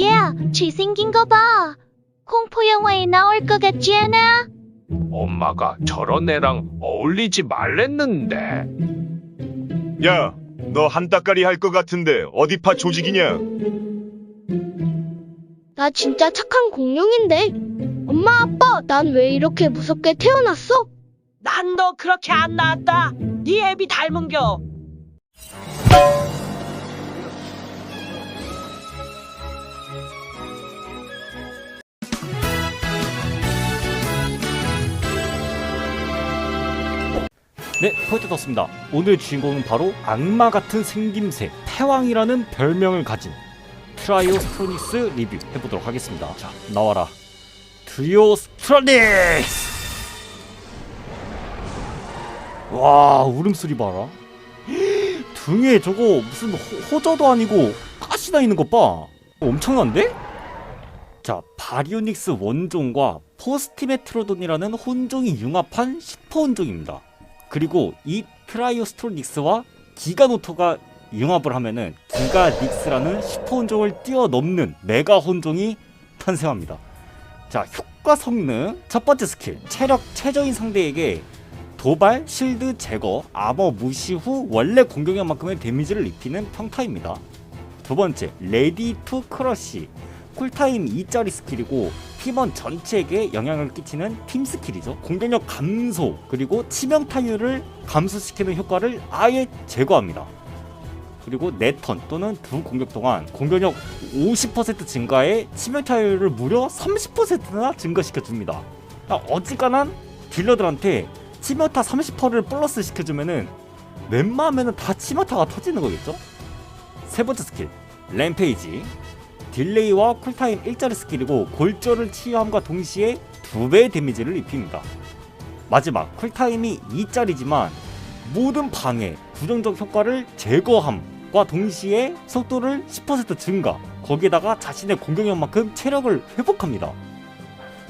얘, 쥐 생긴 거 봐. 공포 영화에 나올 것 같지 않아? 엄마가 저런 애랑 어울리지 말랬는데. 야, 너 한따까리 할 것 같은데 어디 파 조직이냐? 나 진짜 착한 공룡인데. 엄마, 아빠, 난 왜 이렇게 무섭게 태어났어? 난 너 그렇게 안 낳았다. 네 애비 닮은겨. 네, 포인트 떴습니다. 오늘 주인공은 바로 악마 같은 생김새, 패왕이라는 별명을 가진 트라이오스트로닉스 리뷰 해보도록 하겠습니다. 자, 나와라. 트리오스트로닉스! 와, 울음소리 봐라. 등에 저거 무슨 호, 호저도 아니고 가시 나 있는 것 봐. 엄청난데? 자, 바리오닉스 원종과 포스티메트로돈이라는 혼종이 융합한 슈퍼 혼종입니다. 그리고 이 트라이오스트로닉스와 기가노토가 융합을 하면은 기가닉스라는 슈퍼 혼종을 뛰어넘는 메가 혼종이 탄생합니다. 자, 효과 성능 첫 번째 스킬 체력 최저인 상대에게 도발, 실드 제거, 아머 무시 후 원래 공격력만큼의 데미지를 입히는 평타입니다. 두 번째 레디 투 크러쉬 쿨타임 2짜리 스킬이고 팀원 전체에게 영향을 끼치는 팀 스킬이죠. 공격력 감소 그리고 치명 타율을 감소시키는 효과를 아예 제거합니다. 그리고 네턴 또는 두 공격 동안 공격력 50% 증가에 치명 타율을 무려 30%나 증가시켜 줍니다. 어지간한 딜러들한테 치명타 30%를 플러스 시켜주면은 웬만하면은 다 치명타가 터지는 거겠죠? 세 번째 스킬 램페이지 딜레이와 쿨타임 1짜리 스킬이고 골절을 치유함과 동시에 2배의 데미지를 입힙니다. 마지막 쿨타임이 2짜리지만 모든 방해, 부정적 효과를 제거함과 동시에 속도를 10% 증가 거기에다가 자신의 공격력만큼 체력을 회복합니다.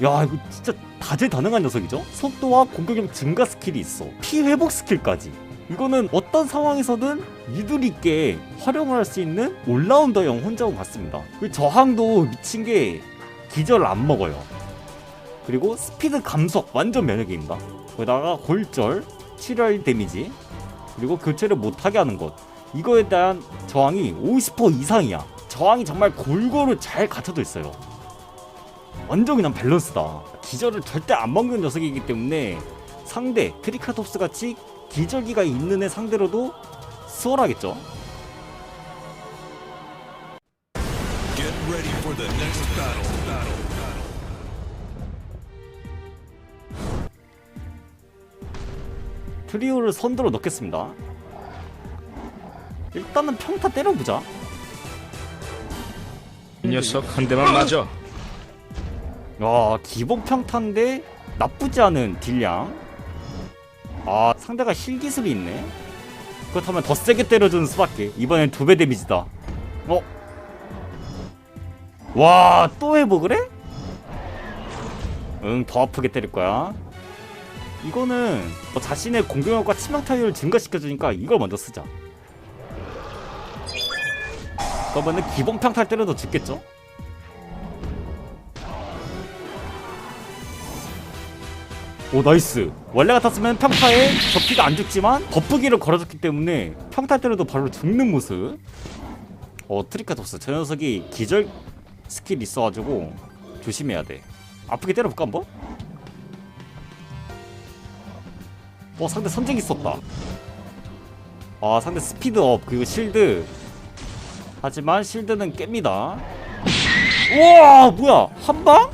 야 이거 진짜 다재다능한 녀석이죠? 속도와 공격력 증가 스킬이 있어 피 회복 스킬까지 이거는 어떤 상황에서든 유들 있게 활용을 할 수 있는 올라운더형 혼자온 같습니다. 그 저항도 미친 게 기절 안 먹어요. 그리고 스피드 감속 완전 면역입니다. 거기다가 골절, 출혈 데미지, 그리고 교체를 못하게 하는 것. 이거에 대한 저항이 50% 이상이야. 저항이 정말 골고루 잘 갖춰져 있어요. 완전 그냥 밸런스다. 기절을 절대 안 먹는 녀석이기 때문에 상대 트리카톱스 같이 기절기가 있는 애 상대로도 수월하겠죠. Get ready for the next battle. battle. 트리오를 선두로 넣겠습니다. 일단은 평타 때려보자. 이 녀석 한 대만 맞아. 와 기본 평타인데 나쁘지 않은 딜량. 아 상대가 힐 기술이 있네. 그렇다면 더 세게 때려주는 수밖에. 이번엔 두 배 데미지다. 어? 와 또 회복을 해? 응더 아프게 때릴 거야. 이거는 뭐 자신의 공격력과 치명 타율을 증가시켜주니까 이걸 먼저 쓰자. 그러면은 기본 평타를 때려도 죽겠죠? 오 나이스. 원래 같았으면 평타에 접기가 안 죽지만 버프기를 걸어줬기 때문에 평타 때려도 바로 죽는 모습. 어 트리카토스 저 녀석이 기절 스킬 있어가지고 조심해야 돼. 아프게 때려볼까 한번? 어 상대 선쟁 있었다. 아 상대 스피드업 그리고 실드. 하지만 실드는 깹니다. 우와 뭐야? 한방?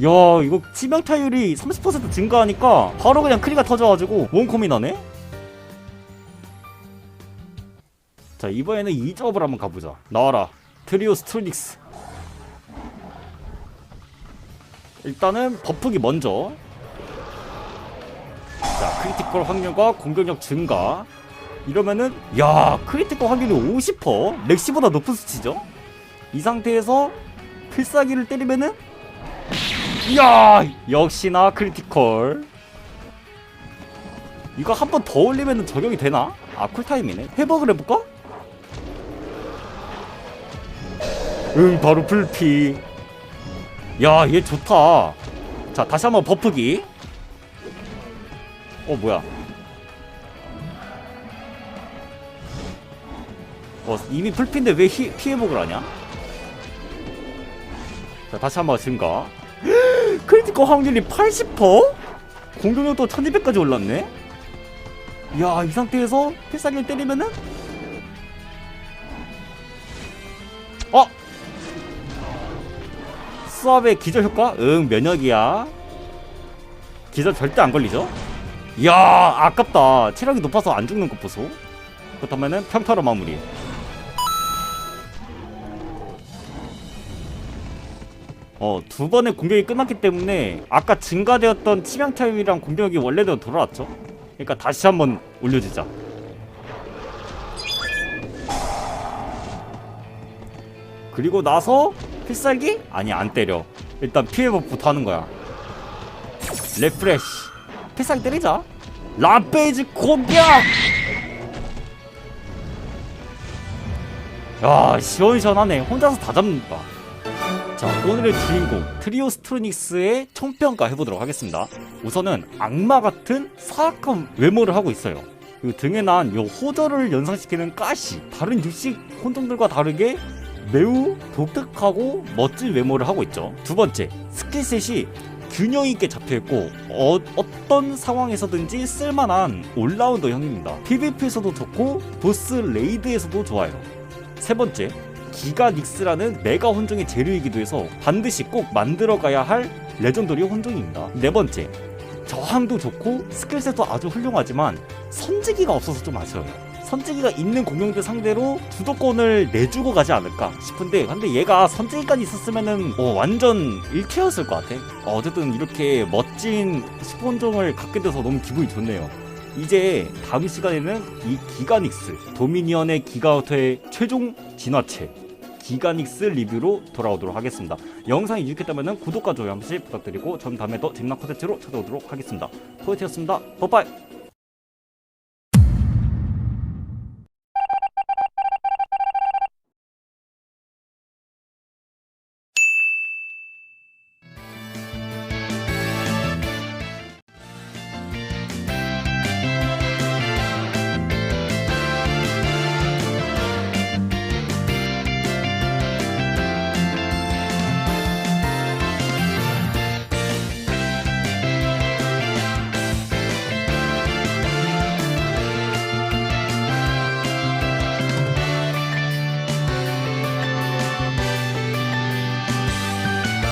야 이거 치명 타율이 30% 증가하니까 바로 그냥 크리가 터져가지고 원콤이 나네? 자 이번에는 이접을 한번 가보자. 나와라. 트리오 스트로닉스. 일단은 버프기 먼저. 자 크리티컬 확률과 공격력 증가. 이러면은 야 크리티컬 확률이 50% 렉시보다 높은 수치죠? 이 상태에서 필살기를 때리면은 이야! 역시나 크리티컬 이거 한 번 더 올리면 적용이 되나? 아 쿨타임이네. 회복을 해볼까? 응 바로 풀피. 야 얘 좋다. 자 다시 한번 버프기. 어 뭐야? 어 이미 풀피인데 왜 히, 피해복을 하냐? 자 다시 한번 증가 크리티컬 확률이 80%? 공격력도 1200까지 올랐네? 야이 상태에서 필살기를 때리면은? 어! 수압의 기절 효과? 응 면역이야. 기절 절대 안 걸리죠? 이야 아깝다. 체력이 높아서 안 죽는 것 보소. 그렇다면은 평타로 마무리 어 두 번의 공격이 끝났기 때문에 아까 증가되었던 치명 타임이랑 공격이 원래대로 돌아왔죠. 그러니까 다시 한번 올려주자. 그리고 나서 필살기? 아니 안 때려. 일단 피해 버프부터 하는 거야. 레프레쉬. 필살기 때리자. 람페이지 공격! 야 시원시원하네. 혼자서 다 잡는다 자 오늘의 주인공 트리오스트로닉스의 총평가 해보도록 하겠습니다 우선은 악마 같은 사악한 외모를 하고 있어요 그 등에 난 요 호절을 연상시키는 가시 다른 육식 혼종들과 다르게 매우 독특하고 멋진 외모를 하고 있죠. 두 번째, 스킬셋이 균형 있게 잡혀 있고 어, 어떤 상황에서든지 쓸만한 올라운더 형입니다. PVP에서도 좋고 보스 레이드에서도 좋아요. 세 번째, 기가 닉스라는 메가 혼종의 재료이기도 해서 반드시 꼭 만들어가야 할 레전더리 혼종입니다. 네 번째, 저항도 좋고 스킬셋도 아주 훌륭하지만 선지기가 없어서 좀 아쉬워요. 선지기가 있는 공룡들 상대로 주도권을 내주고 가지 않을까 싶은데 근데 얘가 선지기까지 있었으면은 어, 완전 1티였을 것 같아 어, 어쨌든 이렇게 멋진 스폰종을 갖게 돼서 너무 기분이 좋네요 이제 다음 시간에는 이 기가닉스 도미니언의 기가우터의 최종 진화체 기가닉스 리뷰로 돌아오도록 하겠습니다. 영상이 유익했다면 구독과 좋아요 한 번씩 부탁드리고 전 다음에 더 재미난 콘텐츠로 찾아오도록 하겠습니다. 포인트였습니다. 빠빠이